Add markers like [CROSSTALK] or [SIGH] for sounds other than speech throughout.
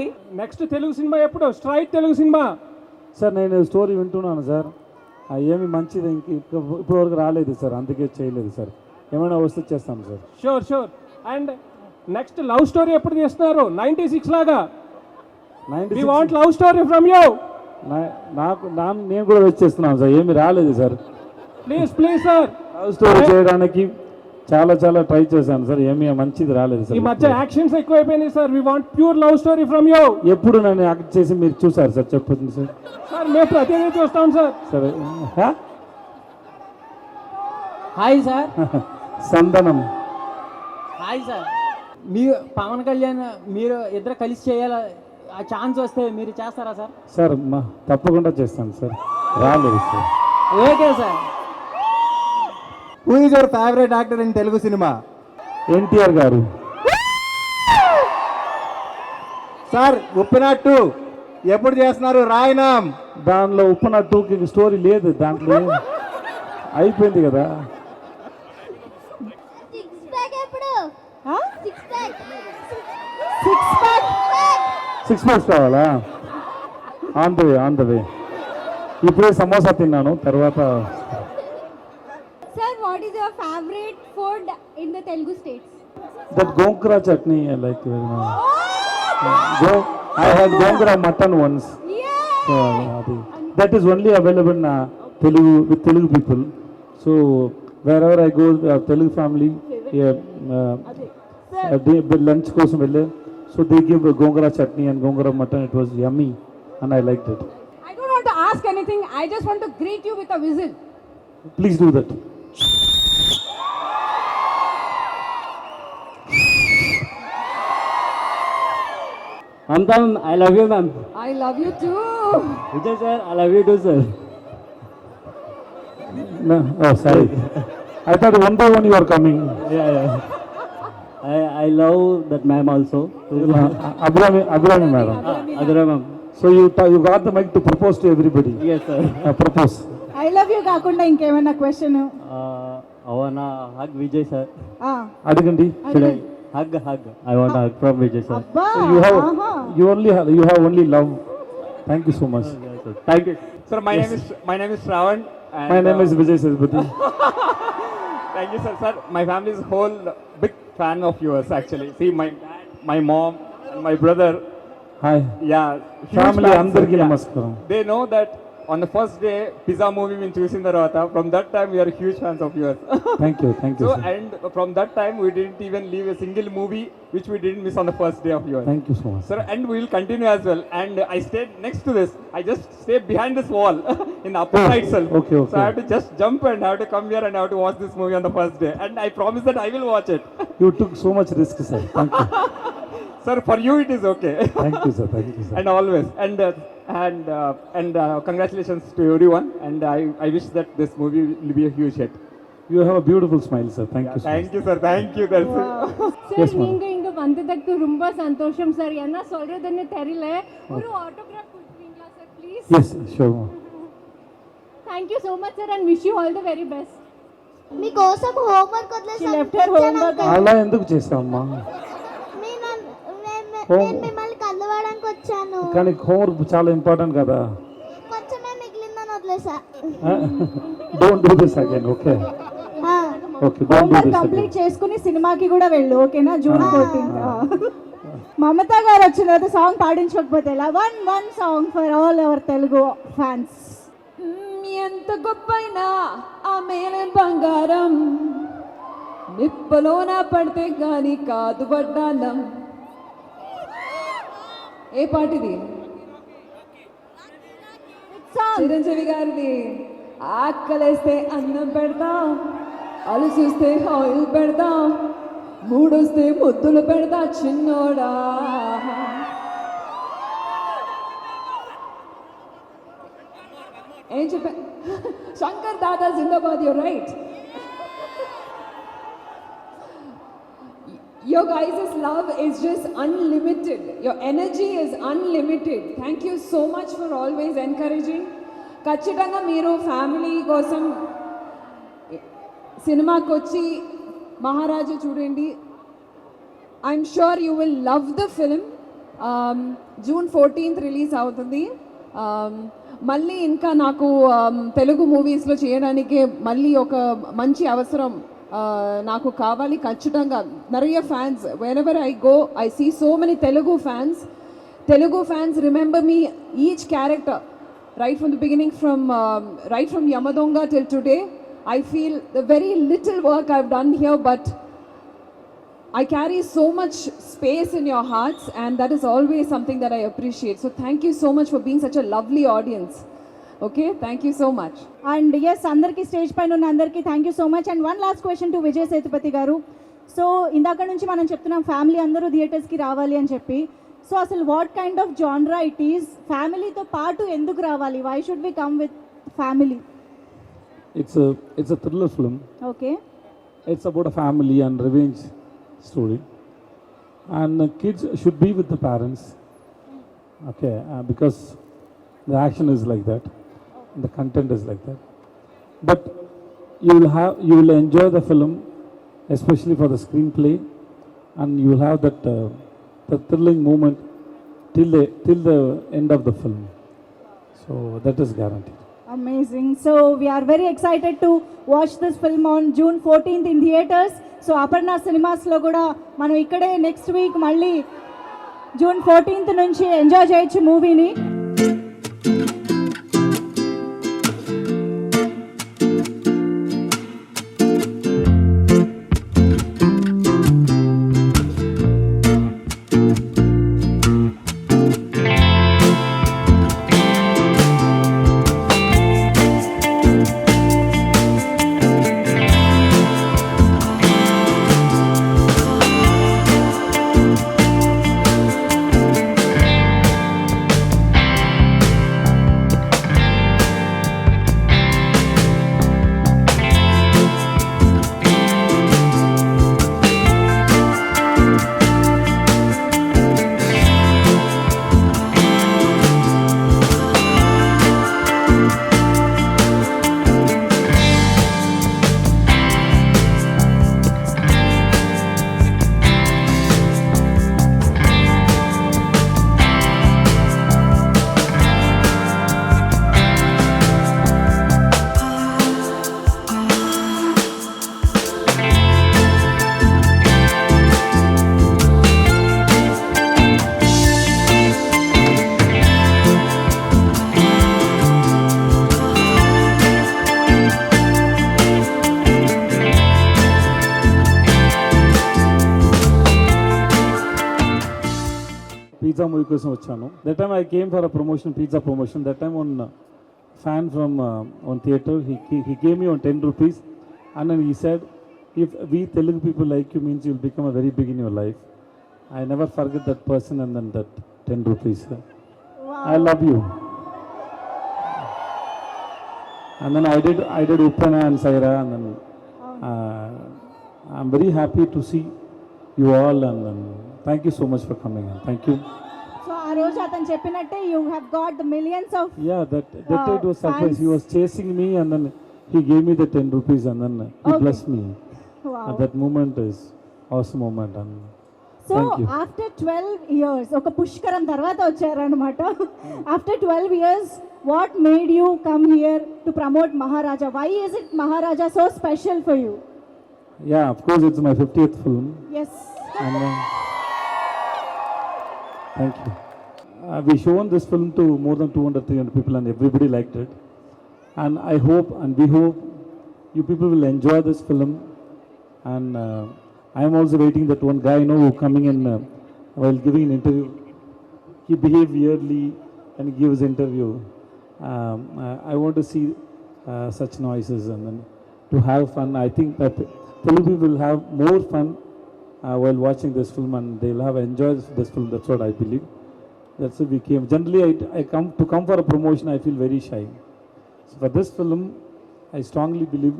ఏంటి? Next Telugu cinema ఎప్పుడు? Straight Telugu cinema. Sir నేను స్టోరీ వింటున్నాను సార్. ఏమి మంచిది ఇంక ఇప్పటి వరకు రాలేదు సార్ అందుకే చేయలేదు సార్. ఏమైనా వస్తే చేస్తాం sir. Sure sure and next love story ఎప్పుడు తీస్తున్నారు నైన్టీ సిక్స్ లాగా ninety want love story from you నాకు నేను కూడా వెయిట్ చేస్తున్నాను సార్. ఏమి రాలేదు sir. Please please sir love story చేయడానికి చాలా చాలా ట్రై చేశాను. సార్ ఏమీ మంచిది రాలేదు ఈ సార్ మధ్య యాక్షన్స్ ఎక్కువైపోయినాయి sir. We want pure love story from you ఎప్పుడు నన్ను యాక్ట్ చేసి మీరు చూసారు సార్? చెప్పండి సార్. సార్ మేము ప్రతిదీ చూస్తాం సార్. సరే? Hi sir [LAUGHS] సందనం. హాయ్ సార్ మీరు పవన్ కళ్యాణ్ మీరు ఇద్దరు కలిసి చేయాల? ఆ ఛాన్స్ వస్తే మీరు చేస్తారా సార్ సార్ మా తప్పకుండా చేస్తాను సార్. రాలేదు sir. Okay sir who is your favourite actor in Telugu cinema NTR గారు. సార్ ఉప్పినట్టు ఎప్పుడు చేస్తున్నారు? రాయనాం దానిలో ఉప్పన టూకి స్టోరీ లేదు దాంట్లో అయిపోయింది కదా. సిక్స్ మంత్స్ కావాలా on the way on the way ఇప్పుడే సమోసా తిన్నాను తర్వాత is your favourite food in the Telugu states that gongura chutney I like go I had gongura mutton once so అది. దట్ ఈస్ ఓన్లీ అవైలబుల్ నా Telugu with Telugu people so wherever I go Telugu family lunch కోసం వెళ్ళే. So they give gongura chutney and gongura mutton it was yummy and I like that I don't want to ask anything. I just want to greet you with a whistle. Please do that అంతన్ I love you ma'am I love you too. Vijay sir I love you too sir No, oh, sorry. I thought one by one you are coming. I I love that ma'am also. అదురా ma'am So you, ta- you got the mic to propose to everybody. Yes sir Uh, propose. I love you కాకుండా ఇంకేమైనా question అవనా hug Vijay sir అడగండి. Should hug hug. I want hug from Vijay sir ಅಬ್ಬಾ, you have ಆಹಾ. You only you have only love thank you so much thank you Sir, my name is my name is Ravan. And, my name uh, is Vijay ಸದ್ಬತಿ Thank you, sir. Sir, my family's whole big fan of yours. Actually, see my my mom, my brother. Hi. Yeah, family. Family fans, sir. ಅಂದರಿಕಿ ನಮಸ್ಕಾరం. They know that on the first day, Pizza movie we choosing the Rata. From that time, we are huge fans of yours. [LAUGHS] Thank you, thank you. so, sir. and from that time, we didn't even leave a single movie which we didn't miss on the first day of yours. Thank you so much. Sir, and we will continue as well. And I stayed next to this. I just stayed behind this wall [LAUGHS] in the upper Oh, right itself. okay, okay. So. I have to just jump and I have to come here and I have to watch this movie on the first day. And I promise that I will watch it. You took so much risk, sir. Thank you. [LAUGHS] sir, for you it is okay. Thank you, sir. Thank you, sir. and always. And uh, and uh, and uh, congratulations to everyone. And I, I wish that this movie will be a huge hit. You have a beautiful smile, sir. Thank you so much. Thank you, sir. Thank you. That's it. Sir Yes, ma'am. நீங்க இங்க வந்ததுக்கு ரொம்ப சந்தோஷம் sir என்ன சொல்றதுன்னு தெரியல ஒரு autograph கொடுக்குறீங்களா sir please Yes, sure. ma'am. Thank you so much sir and wish you all the very best మీకోసం homework She left her homework. అలా ఎందుకు చేసావమ్మా నేను మిమ్మల్ని కలవడానికి వచ్చాను. కానీ హోంవర్క్ చాలా ఇంపార్టెంట్ కదా. కొంచెమే మిగిలిందని వదిలేసా. Don't do this again okay okay don't do this complete చేసుకుని సినిమాకి కూడా వెళ్ళు ఓకేనా? జూన్ ఫోర్టీన్త్ మమతా గారు వచ్చిన తర్వాత సాంగ్ పాడించకపోతే ఎలా? One one song for all our Telugu fans ఎంత గొప్పైనా ఆ మేలే బంగారం. నిప్పలోన పడితే గాని కాదు పడ్డానం ఏ పాటిది చిరంజీవి గారిది. ఆకలేస్తే అన్నం పెడతాం అలుసిస్తే ఆయిల్ పెడతాం మూడొస్తే ముద్దులు పెడతా చిన్నోడా. ఏం చెప్పా? శంకర్ దాదా జిందాబాద్ you right your guys' love is just unlimited. Your energy is unlimited. Thank you so much for always encouraging. ఖచ్చితంగా మీరు ఫ్యామిలీ కోసం సినిమాకి వచ్చి మహారాజా చూడండి I'm sure you will love the film June fourteenth release అవుతుంది మళ్ళీ ఇంకా నాకు తెలుగు మూవీస్లో చేయడానికి మళ్ళీ ఒక మంచి అవసరం నాకు కావాలి ఖచ్చితంగా நிறைய fans whenever I go I see so many Telugu fans Telugu fans remember me each character right from the beginning from um, right from yamadonga till today i feel the very little work i've done here but i carry so much space in your hearts and that is always something that i appreciate so thank you so much for being such a lovely audience Okay thank you so much. And yes అందరికీ stage పైన ఉన్న అందరికీ thank you so much and one last question to Vijay Sethupathi garu. So ఇందాక నుంచి మనం చెప్తున్నాం family అందరూ థియేటర్స్కి రావాలి అని చెప్పి. సో అసలు what kind of genre it is ఫ్యామిలీతో పాటు ఎందుకు రావాలి? Why should we come with family It's a it's a thriller film. Okay It's about a family and revenge story. And uh, kids should be with the parents. Okay, uh, because the action the content is like that. But you will have you will enjoy the film, especially for the screenplay, and you will have that uh, the thrilling moment till the till the end of the film. So that is guaranteed. Amazing. So we are very excited to watch this film on June 14th in theaters. So Aparna సినిమాస్లో కూడా మనం ఇక్కడే next week మళ్ళీ June fourteenth నుంచి enjoy చేయొచ్చు మూవీని pizza movie కోసం వచ్చాను. That time I came for a promotion Pizza promotion that time one fan from one theatre he gave me one ten rupees and then he said if we Telugu people like you means you'll become a very big in your life I never forget that person and then that ten rupees I love you And then I did, I did Uppana and Saira, and then uh, I'm very happy to see you all, and then thank you so much for coming. And thank you. So ఆ రోజు అతను చెప్పినట్టే you have got the millions of Yeah, that that Uh, it was surprise. thanks. He was chasing me, and then he gave me the ten rupees, and then he Okay. blessed me. And that moment is awesome moment, and so. After twelve years ఒక పుష్కరం తర్వాత వచ్చారనమాట after twelve years what made you come here to promote Maharaja why is it Maharaja so special for you yeah, of course, it's my fiftieth film. Yes uh, thank you. Uh, we shown this film to more than 200, 300 people, and everybody liked it. And I hope, and we hope, you people will enjoy this film. And uh, I am also waiting that one guy, you know, who coming in uh, while giving an interview, he behaved weirdly and gives interview. Um, I, I want to see uh, such noises and to have fun. I think that Telugu will have more fun uh, while watching this film and they'll have enjoyed this, film. That's what I believe. That's why we came. Generally, I, I come to come for a promotion. I feel very shy. So for this film, I strongly believe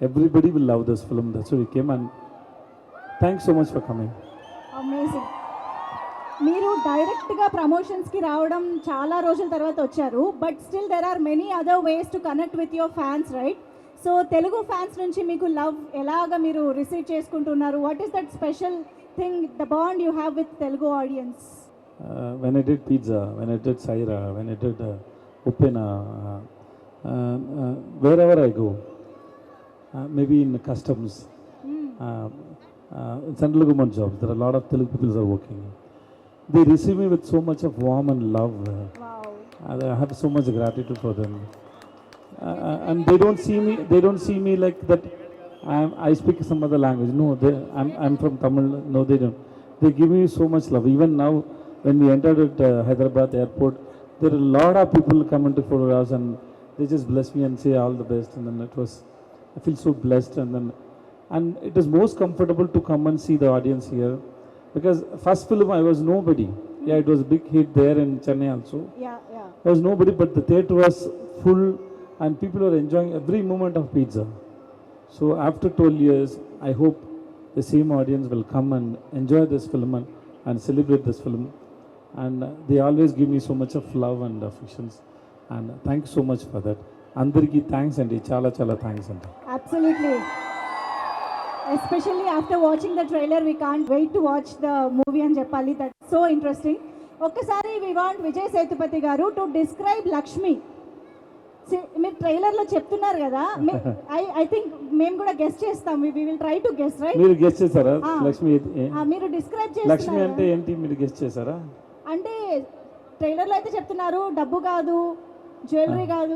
everybody will love this film. That's why we came. And thanks so much for coming. Amazing. మీరు డైరెక్ట్గా ప్రమోషన్స్కి రావడం చాలా రోజుల తర్వాత వచ్చారు but still there are many other ways to connect with your fans right so Telugu fans నుంచి మీకు లవ్ ఎలాగ మీరు రిసీవ్ చేసుకుంటున్నారు? What is that special thing the bond you have with Telugu audience when acted Pizza when acted Syeraa when acted Uppena wherever I go maybe in customs central government jobs there lot of Telugu peoples are working they receive me with so much of warm and love I have so much gratitude for them Uh, and I have so much gratitude for them. And they don't see me. They don't see me like that. I'm, I speak some other language. No, they, I'm, I'm from Tamil. No, they don't. They give me so much love. Even now, when we entered at uh, Hyderabad airport, there are a lot of people come into photographs and they just bless me and say all the best. And then it was, I feel so blessed. And then, and it is most comfortable to come and see the audience here, because first film I was nobody. Yeah, it was a big hit there in Chennai also. Yeah, yeah. There was nobody, but the theatre was full and people are enjoying every moment of pizza. So after 12 years, I hope the same audience will come and enjoy this film and, and celebrate this film. And they always give me so much of love and affections. And thank you so much for that. అందరికీ thanks అండి చాలా చాలా thanks అండి Absolutely. Especially after watching the trailer, we can't wait to watch the movie and Japali. That's so interesting. ఒక్కసారి we want Vijay Sethupathi గారు to describe Lakshmi మీరు ట్రైలర్లో చెప్తున్నారు కదా. ఐ ఐ థింక్ మేము కూడా గెస్ట్ చేస్తాం. We will try to guess right మీరు గెస్ట్ చేశారా. లక్ష్మి మీరు డిస్క్రైబ్ లక్ష్మి చేస్తున్నారు? అంటే ఏంటి? మీరు గెస్ట్ చేశారా అంటే ట్రైలర్లో అయితే చెప్తున్నారు డబ్బు కాదు జ్యువెలరీ కాదు